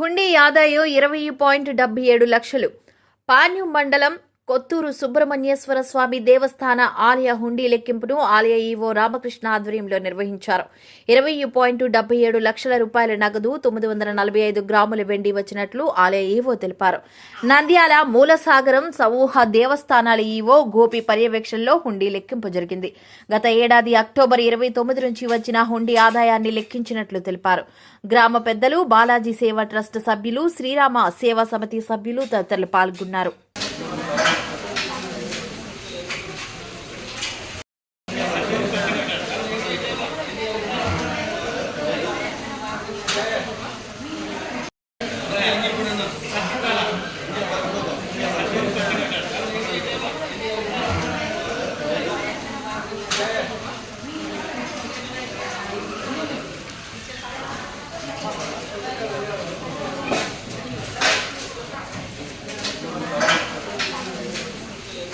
హుండీ ఆదాయం ఇరవై పాయింట్ డెబ్బై ఏడు లక్షలు. పాన్యు మండలం కొత్తూరు సుబ్రహ్మణ్యేశ్వర స్వామి దేవస్థాన ఆలయ హుండీ లెక్కింపును ఆలయ ఈవో రామకృష్ణ ఆధ్వర్యంలో నిర్వహించారు. ఇరవై పాయింట్ డెబ్బై ఏడు లక్షల రూపాయల నగదు తొమ్మిది వందల నలభై ఐదు గ్రాముల వెండి వచ్చినట్లు ఆలయ ఈవో తెలిపారు. నంద్యాల మూలసాగరం సమూహ దేవస్థానాల ఈవో గోపి పర్యవేక్షణలో హుండీ లెక్కింపు జరిగింది. గత ఏడాది అక్టోబర్ ఇరవై తొమ్మిది నుంచి వచ్చిన హుండీ ఆదాయాన్ని లెక్కించినట్లు తెలిపారు. గ్రామ పెద్దలు బాలాజీ సేవా ట్రస్ట్ సభ్యులు శ్రీరామ సేవా సమితి సభ్యులు తదితరులు పాల్గొన్నారు.